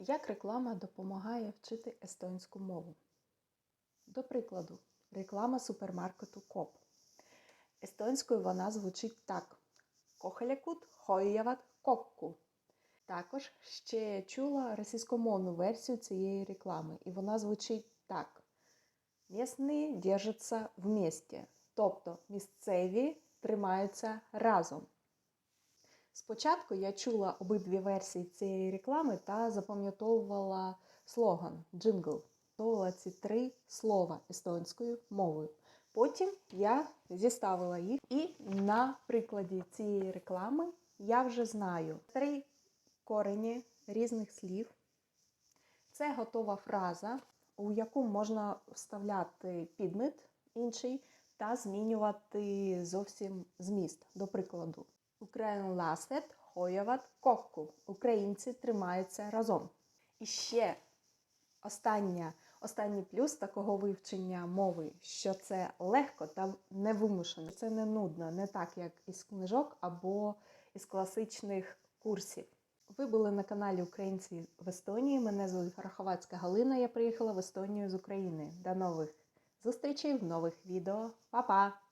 Як реклама допомагає вчити естонську мову? До прикладу, реклама супермаркету КОП. Естонською вона звучить так: Кохелякут хояват кокку. Також ще чула російськомовну версію цієї реклами, і вона звучить так: Місні держаться вместе, тобто місцеві тримаються разом. Спочатку я чула обидві версії цієї реклами та запам'ятовувала слоган джингл. Запам'ятовувала ці три слова естонською мовою. Потім я зіставила їх, і на прикладі цієї реклами я вже знаю три корені різних слів. Це готова фраза, у яку можна вставляти підмет інший та змінювати зовсім зміст. До прикладу, Українласет хояват кокку. Українці тримаються разом. І ще остання, останній плюс такого вивчення мови, що це легко та невимушено. Це не нудно, не так, як із книжок або із класичних курсів. Ви були на каналі Українці в Естонії. Мене звуть Раховацька Галина. Я приїхала в Естонію з України. До нових зустрічей в нових відео. Па-па!